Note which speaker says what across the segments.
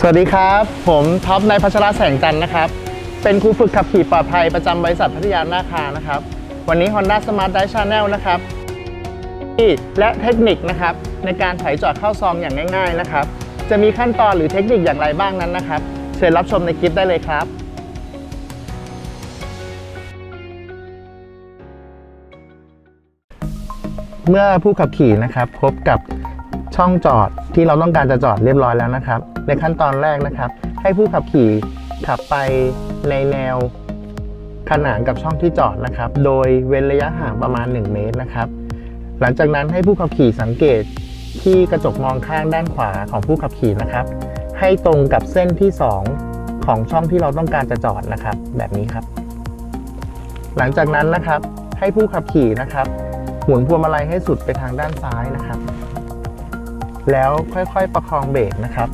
Speaker 1: สวัสดีครับ ผมท็อปนายพัชระแสงจันทร์นะครับ เป็นครูฝึกขับขี่ปลอดภัยประจำบริษัทพัทยานาคานะครับ วันนี้ Honda Smart Drive Channel นะครับที่และเทคนิคนะครับในการไถจอดเข้าซองอย่างง่าย ๆนะครับ จะมีขั้นตอนหรือเทคนิคอย่างไรบ้างนั้นนะครับ เชิญรับชมในคลิปได้เลยครับเมื่อผู้ขับขี่นะครับพบกับช่องจอดที่เราต้องการจะจอดเรียบร้อยแล้วนะครับ ในขั้นตอนแรกนะครับ ให้ผู้ขับขี่ขับไปในแนวขนานกับช่องที่จอดนะครับ โดยเว้นระยะห่างประมาณ 1 เมตรนะครับ หลังจากนั้นให้ผู้ขับขี่สังเกต ที่กระจกมองข้างด้านขวาของผู้ขับขี่นะครับ ให้ตรงกับเส้นที่ 2 ของช่องที่เราต้องการจะจอดนะครับ แบบนี้ครับ หลังจากนั้นนะครับให้ผู้ขับขี่นะครับ หมุนพวงมาลัยให้สุดไปทางด้านซ้ายนะครับ แล้วค่อยๆประคองเบรกนะครับ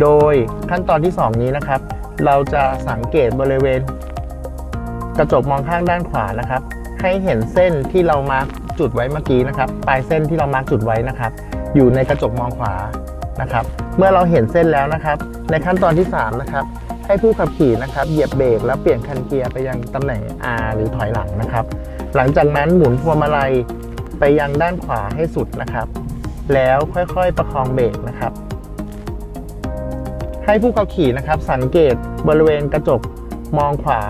Speaker 1: โดยขั้นตอนที่ 2 นี้นะครับ เราจะสังเกตบริเวณ กระจกมองข้างด้านขวานะครับ ให้เห็นเส้นที่เรามาร์กจุดไว้เมื่อกี้นะครับ ปลายเส้นที่เรามาร์กจุดไว้นะครับ อยู่ในกระจกมองขวานะครับ เมื่อเราเห็นเส้นแล้วนะครับ ในขั้นตอนที่ 3 นะครับให้ผู้ขับขี่นะครับเหยียบเบรกแล้วเปลี่ยนคันเกียร์ไปยังตำแหน่ง R หรือถอยหลังนะครับ หลังจากนั้นหมุนพวงมาลัยไปยังด้านขวาให้สุดนะครับ แล้วค่อยๆประคองเบรกนะครับ ให้ผู้ขับขี่นะครับ สังเกตบริเวณกระจกมองขวา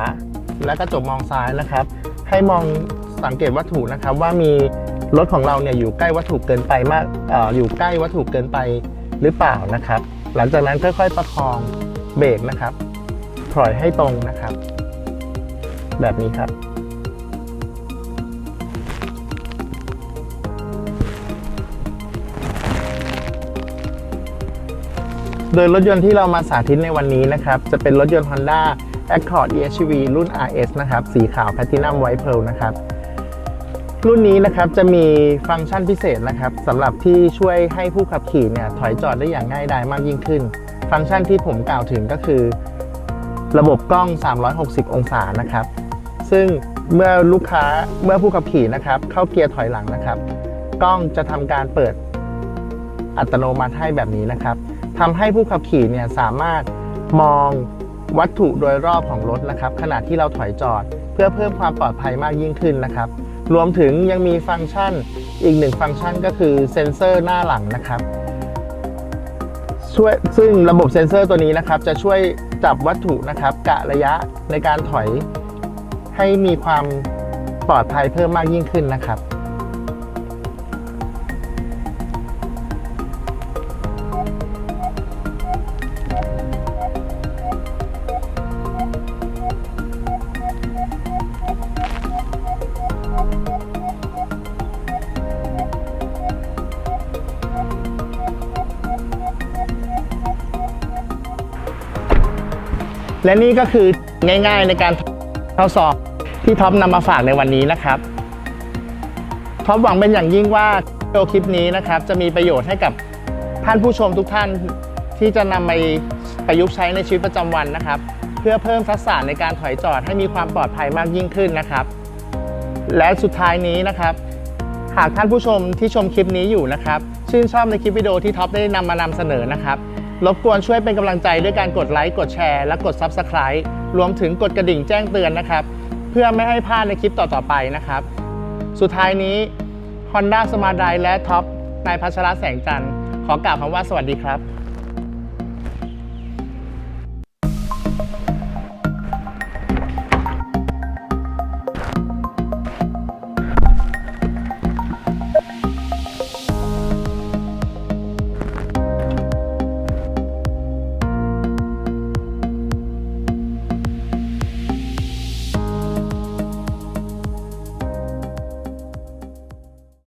Speaker 1: และกระจกมองซ้ายนะครับ ให้มอง สังเกตวัตถุนะครับว่ามีรถของเราเนี่ยอยู่ใกล้วัตถุเกินไปมากอออยู่ใกล้วัตถุเกินไปหรือเปล่านะครับ หลังจากนั้นค่อยๆประคองเบรกนะครับปล่อยให้ตรงนะครับ แบบนี้ครับ โดยรถยนต์ที่เรามาสาธิตในวันนี้นะครับ จะเป็นรถยนต์ Honda Accord EHV รุ่น RS นะครับ สีขาว Platinum White Pearl นะครับ รุ่นนี้นะครับจะมีฟังก์ชันพิเศษนะครับสำหรับที่ช่วยให้ผู้ขับขี่เนี่ยถอยจอดได้อย่างง่ายดายมากยิ่งขึ้น ฟังก์ชันที่ผมกล่าวถึงก็คือ ระบบกล้อง 360 องศานะครับ ซึ่งเมื่อลูกค้าเมื่อผู้ขับขี่นะครับ เข้าเกียร์ถอยหลังนะครับ กล้องจะทำการเปิดอัตโนมัติให้แบบนี้นะครับทำให้ผู้ขับขี่เนี่ยสามารถมองวัตถุโดยรอบของรถนะครับ ขณะที่เราถอยจอด เพื่อเพิ่มความปลอดภัยมากยิ่งขึ้นนะครับ รวมถึงยังมีฟังก์ชันอีกหนึ่งฟังก์ชันก็คือเซ็นเซอร์หน้าหลังนะครับช่วยซึ่งระบบเซ็นเซอร์ตัวนี้นะครับ จะช่วยจับวัตถุนะครับ กะระยะในการถอยให้มีความปลอดภัยเพิ่มมากยิ่งขึ้นนะครับ และนี่ก็คือง่ายๆในการเข้าสอบที่ท็อปนำมาฝากในวันนี้นะครับท็อปหวังเป็นอย่างยิ่งว่าวิดีโอคลิปนี้นะครับ จะมีประโยชน์ให้กับท่านผู้ชมทุกท่านที่จะนำไปประยุกต์ใช้ในชีวิตประจำวันนะครับ เพื่อเพิ่มทักษะในการถอยจอดให้มีความปลอดภัยมากยิ่งขึ้นนะครับ และสุดท้ายนี้นะครับ หากท่านผู้ชมที่ชมคลิปนี้อยู่นะครับ ชื่นชอบในคลิปวิดีโอที่ท็อปได้นำมานำเสนอนะครับ รบกวนช่วยเป็นกำลังใจด้วยการกดไลค์ กดแชร์ และกด Subscribe รวมถึงกดกระดิ่งแจ้งเตือนนะครับ เพื่อไม่ให้พลาดในคลิปต่อ ๆ ไปนะครับ สุดท้ายนี้ Honda Smart Drive และท็อปนายพัชระแสงจันทร์ขอกล่าวคำว่าสวัสดีครับ